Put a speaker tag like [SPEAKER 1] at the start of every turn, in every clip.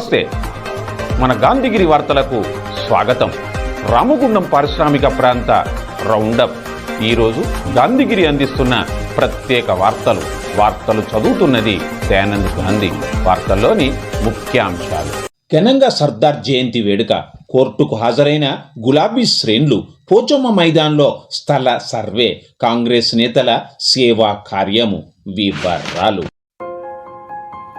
[SPEAKER 1] నమస్తే. మన గాంధీగిరి వార్తలకు స్వాగతం. రామగుండం పారిశ్రామిక ప్రాంత రౌండప్. ఈరోజు గాంధీగిరి అందిస్తున్న ప్రత్యేక వార్తలు. వార్తలు చదువుతున్నది దయానంద్ గాంధీ వార్తల్లోని ముఖ్యాంశాలు. ఘనంగా సర్దార్ జయంతి వేడుక. కోర్టుకు హాజరైన గులాబీ శ్రేణులు పోచమ్మ మైదాన్లో స్థల సర్వే. కాంగ్రెస్ నేతల సేవా కార్యము. వివరాలు.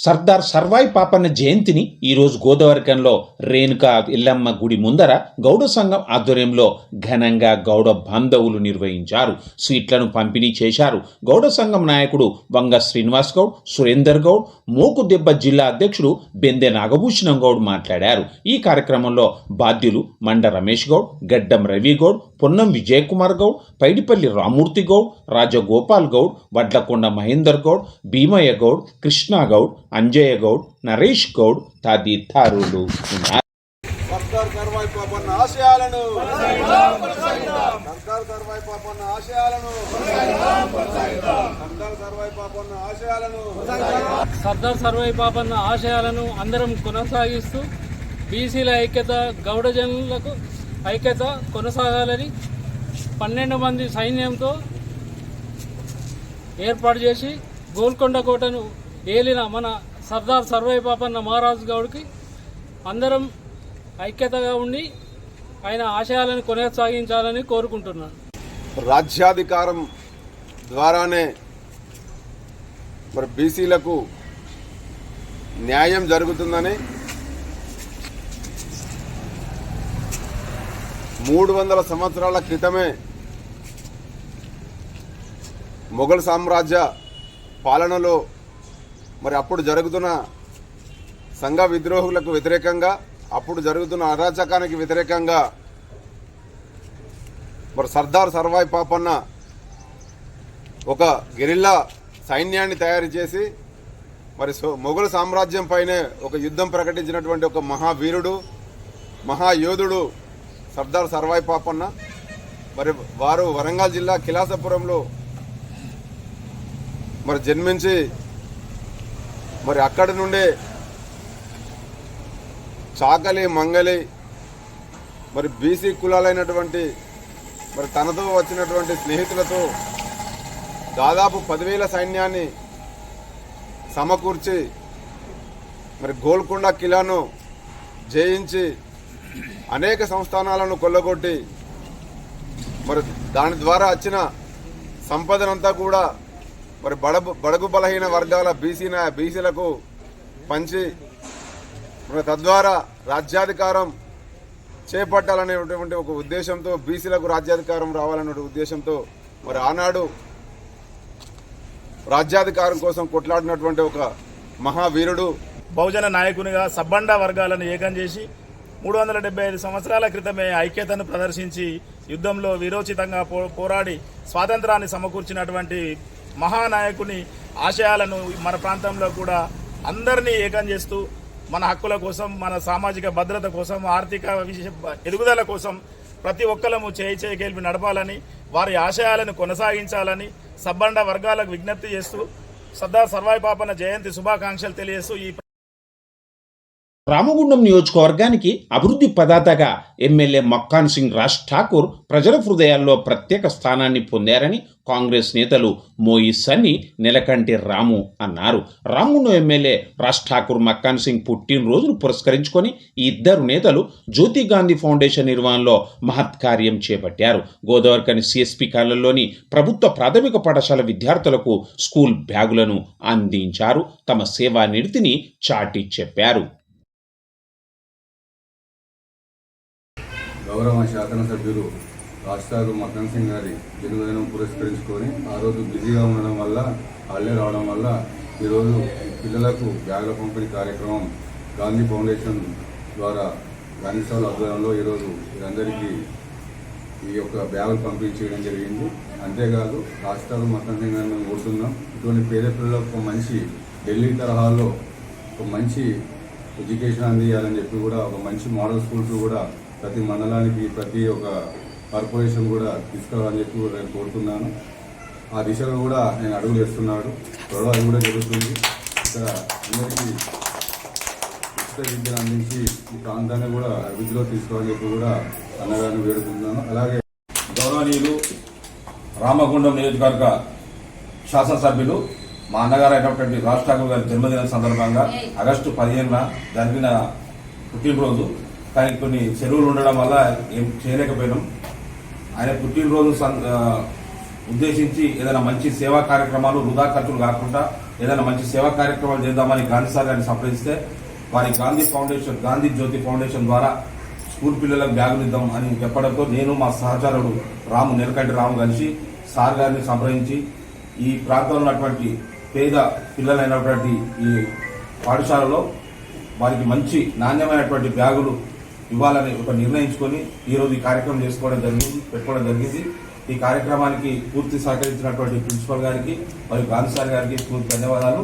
[SPEAKER 1] Sardar Sarvai Papanna జయంతిని ఈరోజు గోదావరికంలో రేణుకా ఇల్లమ్మ గుడి ముందర గౌడ సంఘం ఆధ్వర్యంలో ఘనంగా గౌడ బాంధవులు నిర్వహించారు. స్వీట్లను పంపిణీ చేశారు. గౌడ సంఘం నాయకుడు వంగ శ్రీనివాస్ గౌడ్ సురేందర్ గౌడ్ మోకుదెబ్బ జిల్లా అధ్యక్షుడు బెందె నాగభూషణం గౌడ్ మాట్లాడారు. ఈ కార్యక్రమంలో బాధ్యులు మండ రమేష్ గౌడ్ గడ్డం రవి గౌడ్ పొన్నం విజయ్ కుమార్ గౌడ్ పైడిపల్లి రామూర్తి గౌడ్ రాజగోపాల్ గౌడ్ వడ్లకొండ మహేందర్ గౌడ్ భీమయ్య గౌడ్ కృష్ణా గౌడ్ అంజయ్య గౌడ్ నరేష్ గౌడ్ తదితరులు ఉన్నారు
[SPEAKER 2] సర్దార్ కర్వాయి పాపన్న ఆశయాలను. కర్వాయి పాపన్న ఆశయాలను. సర్దార్ కర్వాయి పాపన్న ఆశయాలను.
[SPEAKER 3] సర్దార్ సర్వై పాపన్న ఆశయాలను అందరం కొనసాగిస్తూ బీసీల ఐక్యత గౌడజనులకు ఐక్యత కొనసాగాలని పన్నెండు మంది సైన్యంతో ఏర్పాటు చేసి గోల్కొండ కోటను ఏలిన మన సర్దార్ సర్వై పాపన్న మహారాజు గౌడ్కి అందరం ఐక్యతగా ఉండి ఆయన ఆశయాలను కొనసాగించాలని కోరుకుంటున్నాను.
[SPEAKER 2] రాజ్యాధికారం ద్వారానే మరి బీసీలకు న్యాయం జరుగుతుందని మూడు వందల సంవత్సరాల క్రితమే మొఘల్ సామ్రాజ్య పాలనలో మరి అప్పుడు జరుగుతున్న సంఘ విద్రోహులకు వ్యతిరేకంగా అప్పుడు జరుగుతున్న అరాచకానికి వ్యతిరేకంగా మరి సర్దార్ సర్వాయి పాపన్న ఒక గెరిల్లా సైన్యాన్ని తయారు చేసి మరి సో- మొఘల్ సామ్రాజ్యం పైనే ఒక యుద్ధం ప్రకటించినటువంటి ఒక మహావీరుడు మహాయోధుడు సర్దార్ సర్వాయి పాపన్న మరి వారు వరంగల్ జిల్లా కిలాసపురంలో మరి జన్మించి మరి అక్కడి నుండే చాకలి మంగలి మరి బీసీ కులాలైనటువంటి మరి తనతో వచ్చినటువంటి స్నేహితులతో దాదాపు పదివేల సైన్యాన్ని సమకూర్చి మరి గోల్కొండ కిలాను జయించి అనేక సంస్థానాలను కొల్లగొట్టి మరి దాని ద్వారా వచ్చిన సంపదనంతా కూడా మరి బడబు బడుగు బలహీన వర్గాల బీసీన బీసీలకు పంచి మరి తద్వారా రాజ్యాధికారం చేపట్టాలనేటువంటి ఒక ఉద్దేశంతో బీసీలకు రాజ్యాధికారం రావాలనే ఉద్దేశంతో మరి ఆనాడు రాజ్యాధికారం కోసం కొట్లాడినటువంటి ఒక మహావీరుడు
[SPEAKER 4] బహుజన నాయకునిగా సబ్బండా వర్గాలను ఏకం చేసి మూడు వందల డెబ్బై ఐదు సంవత్సరాల క్రితమే ఐక్యతను ప్రదర్శించి యుద్ధంలో విరోచితంగా పో పోరాడి స్వాతంత్రాన్ని సమకూర్చినటువంటి మహానాయకుని ఆశయాలను మన ప్రాంతంలో కూడా అందరినీ ఏకం చేస్తూ మన హక్కుల కోసం మన సామాజిక భద్రత కోసం ఆర్థిక విశేష ఎదుగుదల కోసం ప్రతి ఒక్కరము చేయి చేయి గెలిపి నడపాలని వారి ఆశయాలను కొనసాగించాలని సబ్బండ వర్గాలకు విజ్ఞప్తి చేస్తూ సర్దార్ సర్వాయి జయంతి శుభాకాంక్షలు తెలియజేస్తూ ఈ
[SPEAKER 1] రామగుండం నియోజకవర్గానికి అభివృద్ధి పదాతగా ఎమ్మెల్యే మక్కాన్ సింగ్ రాజ్ ఠాకూర్ ప్రజల హృదయాల్లో ప్రత్యేక స్థానాన్ని పొందారని కాంగ్రెస్ నేతలు మోయి సన్ని నెలకంటి రాము అన్నారు. రామును ఎమ్మెల్యే రాజ్ ఠాకూర్ మక్కాన్ సింగ్ పుట్టినరోజును పురస్కరించుకొని ఈ ఇద్దరు నేతలు జ్యోతి గాంధీ ఫౌండేషన్ నిర్వహణలో మహత్ కార్యం చేపట్టారు. గోదావరికని సిఎస్పి కాలంలోని ప్రభుత్వ ప్రాథమిక పాఠశాల విద్యార్థులకు స్కూల్ బ్యాగులను అందించారు. తమ సేవా నిడితిని చాటి చెప్పారు.
[SPEAKER 5] గౌరవ శాసనసభ్యులు రాష్ట్రాలు మక్కన్ సింగ్ గారి జన్మదినం పురస్కరించుకొని ఆ రోజు బిజీగా ఉండడం వల్ల వాళ్ళే రావడం వల్ల ఈరోజు పిల్లలకు బ్యాగుల పంపిణీ కార్యక్రమం గాంధీ ఫౌండేషన్ ద్వారా గాంధీ సభల ఆధ్వర్యంలో ఈరోజు వీరందరికీ ఈ యొక్క బ్యాగులు పంపిణీ చేయడం జరిగింది. అంతేకాదు రాష్ట్రాలు గారిని మేము కోరుతున్నాం. ఇటువంటి పేద పిల్లలకు ఒక మంచి ఢిల్లీ తరహాలో ఒక మంచి ఎడ్యుకేషన్ అందియాలని చెప్పి కూడా ఒక మంచి మోడల్ స్కూల్స్ కూడా ప్రతి మండలానికి ప్రతి ఒక్క కార్పొరేషన్ కూడా తీసుకురావాలని చెప్పి నేను కోరుతున్నాను. ఆ దిశలో కూడా నేను అడుగులు వేస్తున్నాడు. త్వరలో అది కూడా జరుగుతుంది. ఇక్కడ అందరికీ ఉచిత విద్యను అందించి ఈ ప్రాంతాన్ని కూడా అభివృద్ధిలో తీసుకోవాలని చెప్పి కూడా అన్నగారిని వేడుకుంటున్నాను. అలాగే
[SPEAKER 6] గౌరవనీయులు రామగుండం నియోజకవర్గ శాసనసభ్యులు మా అన్నగారు అయినటువంటి రాజ్ ఠాకూర్ గారి జన్మదిన సందర్భంగా ఆగస్టు పదిహేనున జరిగిన పుట్టినరోజు. కానీ కొన్ని చెరువులు ఉండడం వల్ల ఏం చేయలేకపోయినాం. ఆయన పుట్టినరోజు సం- ఉద్దేశించి ఏదైనా మంచి సేవా కార్యక్రమాలు వృధా ఖర్చులు కాకుండా ఏదైనా మంచి సేవా కార్యక్రమాలు చేద్దామని గాంధీ సార్ గారిని సంప్రదిస్తే వారి గాంధీ ఫౌండేషన్ గాంధీ జ్యోతి ఫౌండేషన్ ద్వారా స్కూల్ పిల్లలకు బ్యాగులు ఇద్దాం అని చెప్పడంతో నేను మా సహచరుడు రాము నెలకంటి రాము కలిసి సార్ గారిని సంప్రదించి ఈ ప్రాంతంలో ఉన్నటువంటి పేద పిల్లలైనటువంటి ఈ పాఠశాలలో వారికి మంచి నాణ్యమైనటువంటి బ్యాగులు ఇవ్వాలని ఒక నిర్ణయించుకొని ఈరోజు ఈ కార్యక్రమం చేసుకోవడం జరిగింది పెట్టుకోవడం జరిగింది. ఈ కార్యక్రమానికి పూర్తి సహకరించినటువంటి ప్రిన్సిపల్ గారికి మరియు గాంధీ సార్ గారికి పూర్తి ధన్యవాదాలు.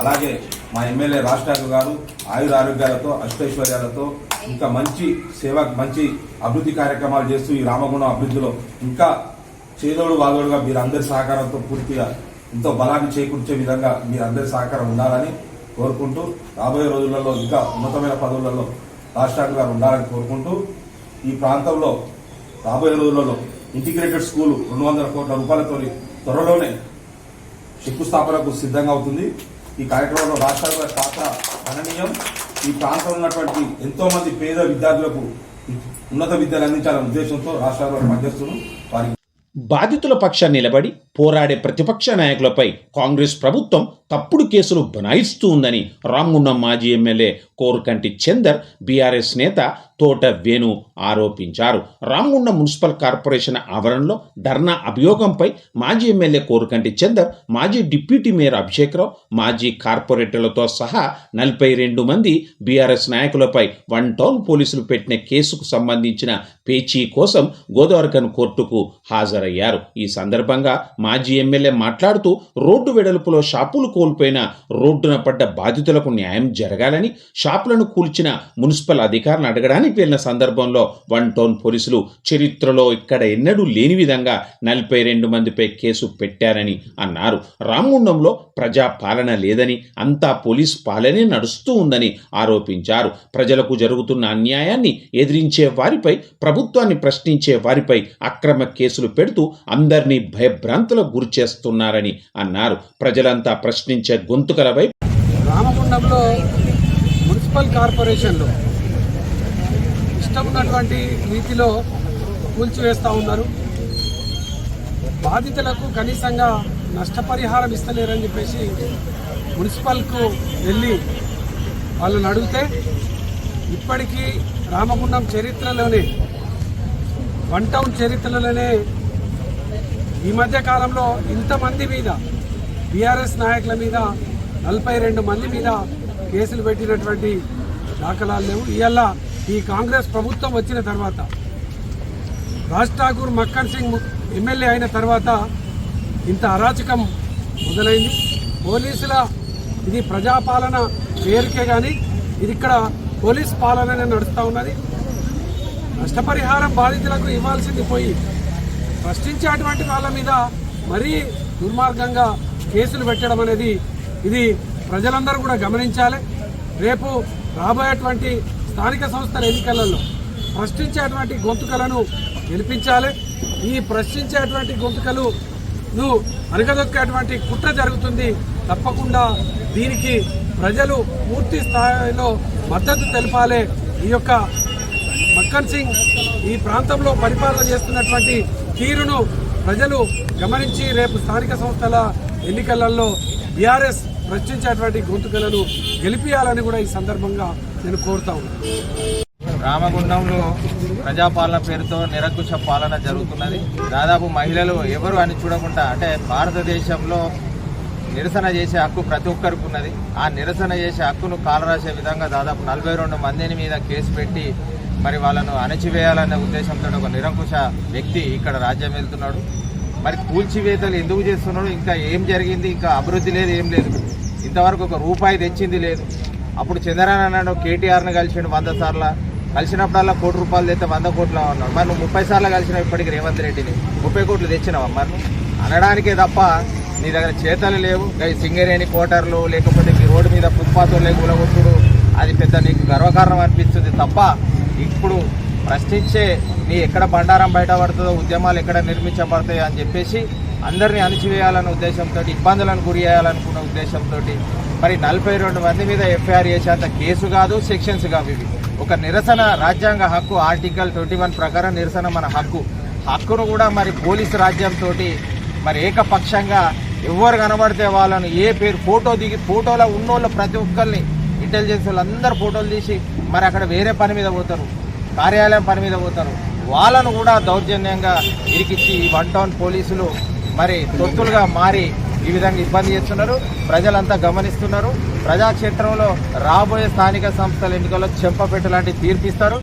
[SPEAKER 6] అలాగే మా ఎమ్మెల్యే రాజ్ ఠాకూర్ గారు ఆయుర ఆరోగ్యాలతో అష్టైశ్వర్యాలతో ఇంకా మంచి సేవ మంచి అభివృద్ధి కార్యక్రమాలు చేస్తూ ఈ రామగుణం అభివృద్ధిలో ఇంకా చేదోడు వాదోడుగా మీరందరి సహకారంతో పూర్తిగా ఎంతో బలాన్ని చేకూర్చే విధంగా మీరందరి సహకారం ఉండాలని కోరుకుంటూ రాబోయే రోజులలో ఇంకా ఉన్నతమైన పదవులలో రాష్ట్రాలు గారు ఉండాలని కోరుకుంటూ ఈ ప్రాంతంలో రాబోయే రోజులలో ఇంటిగ్రేటెడ్ స్కూల్ రెండు వందల కోట్ల రూపాయలతో త్వరలోనే శంకుస్థాపనకు సిద్ధంగా అవుతుంది. ఈ కార్యక్రమంలో రాష్ట్రాల పాత్ర గణనీయం ఈ ప్రాంతంలో ఉన్నటువంటి ఎంతో మంది పేద విద్యార్థులకు ఉన్నత విద్యను అందించాలనే ఉద్దేశంతో రాష్ట్రాల వారు పనిచేస్తున్నాం వారికి
[SPEAKER 1] బాధితుల పక్షాన్ని నిలబడి పోరాడే ప్రతిపక్ష నాయకులపై కాంగ్రెస్ ప్రభుత్వం తప్పుడు కేసులు బనాయిస్తూ ఉందని రామగుండం మాజీ ఎమ్మెల్యే కోరుకంటి చందర్ బీఆర్ఎస్ నేత తోట వేణు ఆరోపించారు. రామగుండం మున్సిపల్ కార్పొరేషన్ ఆవరణలో ధర్నా అభియోగంపై మాజీ ఎమ్మెల్యే కోరుకంటి చందర్ మాజీ డిప్యూటీ మేయర్ అభిషేక్రావు మాజీ కార్పొరేటర్లతో సహా నలభై రెండు మంది బీఆర్ఎస్ నాయకులపై వన్ టౌన్ పోలీసులు పెట్టిన కేసుకు సంబంధించిన పేచీ కోసం గోదావరికన్ కోర్టుకు హాజరయ్యారు. ఈ సందర్భంగా మాజీ ఎమ్మెల్యే మాట్లాడుతూ రోడ్డు వెడల్పులో షాపులు కోల్పోయిన రోడ్డున పడ్డ బాధితులకు న్యాయం జరగాలని షాపులను కూల్చిన మున్సిపల్ అధికారులను అడగడానికి వెళ్ళిన సందర్భంలో వన్ టౌన్ పోలీసులు చరిత్రలో ఇక్కడ ఎన్నడూ లేని విధంగా నలభై రెండు మందిపై కేసు పెట్టారని అన్నారు. రామగుండంలో ప్రజా పాలన లేదని అంతా పోలీస్ పాలనే నడుస్తూ ఉందని ఆరోపించారు. ప్రజలకు జరుగుతున్న అన్యాయాన్ని ఎదిరించే వారిపై ప్రభుత్వాన్ని ప్రశ్నించే వారిపై అక్రమ కేసులు పెడుతూ అందరినీ భయభ్రాంతులకు గురి చేస్తున్నారని అన్నారు. ప్రజలంతా ప్రశ్నించే గొంతుకలపై
[SPEAKER 7] రామగుండంలో మున్సిపల్ కార్పొరేషన్లో ఇష్టం ఉన్నటువంటి రీతిలో కూల్చివేస్తూ ఉన్నారు. బాధితులకు కనీసంగా నష్టపరిహారం ఇస్తలేరని చెప్పేసి మున్సిపల్కు వెళ్ళి వాళ్ళని అడిగితే ఇప్పటికీ రామగుండం చరిత్రలోనే వన్ టౌన్ చరిత్రలోనే ఈ మధ్య కాలంలో ఇంతమంది మీద బీఆర్ఎస్ నాయకుల మీద నలభై రెండు మంది మీద కేసులు పెట్టినటువంటి దాఖలాలు లేవు. ఇవాళ ఈ కాంగ్రెస్ ప్రభుత్వం వచ్చిన తర్వాత రాజ్ ఠాకూర్ మక్కన్ సింగ్ ఎమ్మెల్యే అయిన తర్వాత ఇంత అరాచకం మొదలైంది. పోలీసుల ఇది ప్రజాపాలన పేరుకే కానీ ఇది ఇక్కడ పోలీస్ పాలననే నడుస్తూ ఉన్నది. నష్టపరిహారం బాధితులకు ఇవ్వాల్సింది పోయి ప్రశ్నించేటువంటి వాళ్ళ మీద మరీ దుర్మార్గంగా కేసులు పెట్టడం అనేది ఇది ప్రజలందరూ కూడా గమనించాలి. రేపు రాబోయేటువంటి స్థానిక సంస్థల ఎన్నికలలో ప్రశ్నించేటువంటి గొంతుకలను గెలిపించాలి. ఈ ప్రశ్నించేటువంటి గొంతుకలను అరగదొక్కేటువంటి కుట్ర జరుగుతుంది. తప్పకుండా దీనికి ప్రజలు పూర్తి స్థాయిలో మద్దతు తెలపాలి. ఈ యొక్క మక్కన్ సింగ్ ఈ ప్రాంతంలో పరిపాలన చేస్తున్నటువంటి తీరును ప్రజలు గమనించి రేపు స్థానిక సంస్థల ఎన్నికలలో బీఆర్ఎస్ ప్రశ్నించేటువంటి గొంతుకలను గెలిపియాలని కూడా ఈ సందర్భంగా నేను కోరుతా ఉన్నాను
[SPEAKER 8] రామగుండంలో ప్రజాపాలన పేరుతో నిరంకుశ పాలన జరుగుతున్నది. దాదాపు మహిళలు ఎవరు అని చూడకుండా అంటే భారతదేశంలో నిరసన చేసే హక్కు ప్రతి ఒక్కరికి ఉన్నది. ఆ నిరసన చేసే హక్కును కాలరాసే విధంగా దాదాపు నలభై రెండు మందిని మీద కేసు పెట్టి మరి వాళ్ళను అణచివేయాలనే ఉద్దేశంతో ఒక నిరంకుశ వ్యక్తి ఇక్కడ రాజ్యం వెళ్తున్నాడు. మరి కూల్చివేతలు ఎందుకు చేస్తున్నాడు? ఇంకా ఏం జరిగింది? ఇంకా అభివృద్ధి లేదు ఏం లేదు. ఇంతవరకు ఒక రూపాయి తెచ్చింది లేదు. అప్పుడు చంద్రబాబు నాయుడు కేటీఆర్ని కలిసిండు వంద సార్లు. కలిసినప్పుడల్లా కోటి రూపాయలు తెస్తే వంద కోట్ల అన్నాడు మరి నువ్వు ముప్పై సార్లు కలిసినావు ఇప్పటికి రేవంత్ రెడ్డిని. ముప్పై కోట్లు తెచ్చినావా మరి? అనడానికే తప్ప నీ దగ్గర చేతలు లేవు. సింగరేణి కోటర్లు లేకపోతే మీ రోడ్డు మీద ఫుట్పాత్లు కూలగొట్టుడు. అది పెద్ద నీకు గర్వకారణం అనిపిస్తుంది తప్ప ఇప్పుడు ప్రశ్నించే మీ ఎక్కడ బండారం బయటపడుతుందో ఉద్యమాలు ఎక్కడ నిర్మించబడతాయి అని చెప్పేసి అందరినీ అణిచివేయాలనే ఉద్దేశంతో ఇబ్బందులను గురి చేయాలనుకున్న ఉద్దేశంతో మరి నలభై రెండు మంది మీద ఎఫ్ఐఆర్ చేసేంత కేసు కాదు సెక్షన్స్ కావు ఇవి. ఒక నిరసన రాజ్యాంగ హక్కు ఆర్టికల్ ట్వంటీ వన్ ప్రకారం నిరసన మన హక్కు. హక్కును కూడా మరి పోలీసు రాజ్యంతో మరి ఏకపక్షంగా ఎవరు కనబడితే వాళ్ళను ఏ పేరు ఫోటో దిగి ఫోటోలో ఉన్నోళ్ళు ప్రతి ఒక్కరిని ఇంటెలిజెన్స్ వాళ్ళు అందరు ఫోటోలు తీసి మరి అక్కడ వేరే పని మీద పోతారు. కార్యాలయం పని మీద పోతారు. వాళ్ళను కూడా దౌర్జన్యంగా ఇరికిచ్చి ఈ వన్ టౌన్ పోలీసులు మరి తొత్తులుగా మారి ఈ విధంగా ఇబ్బంది చేస్తున్నారు. ప్రజలంతా గమనిస్తున్నారు. ప్రజాక్షేత్రంలో రాబోయే స్థానిక సంస్థల ఎన్నికల్లో చెంపపెట్టు లాంటి తీర్పిస్తారు.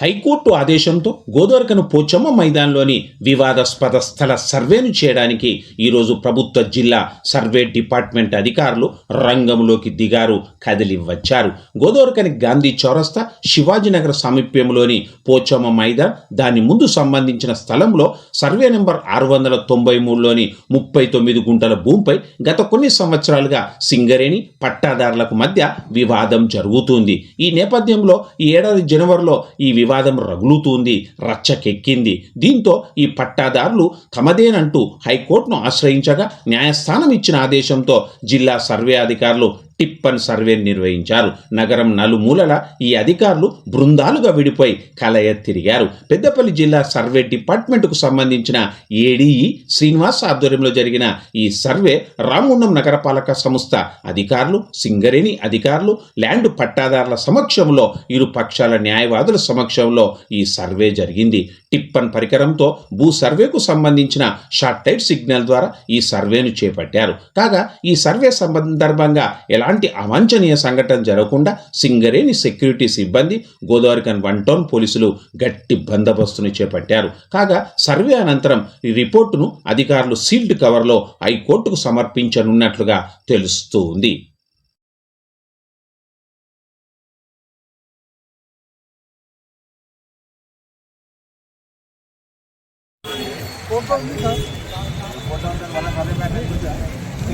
[SPEAKER 1] హైకోర్టు ఆదేశంతో గోదావరికను పోచమ్మ మైదానంలోని వివాదాస్పద స్థల సర్వేను చేయడానికి ఈరోజు ప్రభుత్వ జిల్లా సర్వే డిపార్ట్మెంట్ అధికారులు రంగంలోకి దిగారు కదిలి వచ్చారు. గోదావరికని గాంధీ చౌరస్తా శివాజీనగర్ సామీప్యంలోని పోచమ్మ మైదాన్ దాని ముందు సంబంధించిన స్థలంలో సర్వే నెంబర్ ఆరు వందల తొంభై మూడులోని ముప్పై తొమ్మిది గుంటల భూమిపై గత కొన్ని సంవత్సరాలుగా సింగరేణి పట్టాదారులకు మధ్య వివాదం జరుగుతుంది. ఈ నేపథ్యంలో ఈ ఏడాది జనవరిలో ఈ వివాదం రగులుతోంది రచ్చకెక్కింది. దీంతో ఈ పట్టాదారులు తమదేనంటూ హైకోర్టును ఆశ్రయించగా న్యాయస్థానం ఇచ్చిన ఆదేశంతో జిల్లా సర్వే అధికారులు టిప్పన్ సర్వే నిర్వహించారు. నగరం నలుమూలల ఈ అధికారులు బృందాలుగా విడిపోయి కలయ తిరిగారు. పెద్దపల్లి జిల్లా సర్వే డిపార్ట్మెంట్కు సంబంధించిన ఏడీఈ శ్రీనివాస్ ఆధ్వర్యంలో జరిగిన ఈ సర్వే రామగుండం నగరపాలక సంస్థ అధికారులు సింగరేణి అధికారులు ల్యాండ్ పట్టాదారుల సమక్షంలో ఇరు పక్షాల న్యాయవాదుల సమక్షంలో ఈ సర్వే జరిగింది. టిప్పన్ పరికరంతో భూ సర్వేకు సంబంధించిన షార్ట్ టైట్ సిగ్నల్ ద్వారా ఈ సర్వేను చేపట్టారు. కాగా ఈ సర్వే సందర్భంగా ఎలా ఎలాంటి అవాంఛనీయ సంఘటన జరగకుండా సింగరేణి సెక్యూరిటీ సిబ్బంది గోదావరికన్ వన్ టౌన్ పోలీసులు గట్టి బందోబస్తును చేపట్టారు. కాగా సర్వే అనంతరం ఈ రిపోర్టును అధికారులు సీల్డ్ కవర్లో హైకోర్టుకు సమర్పించనున్నట్లుగా తెలుస్తోంది.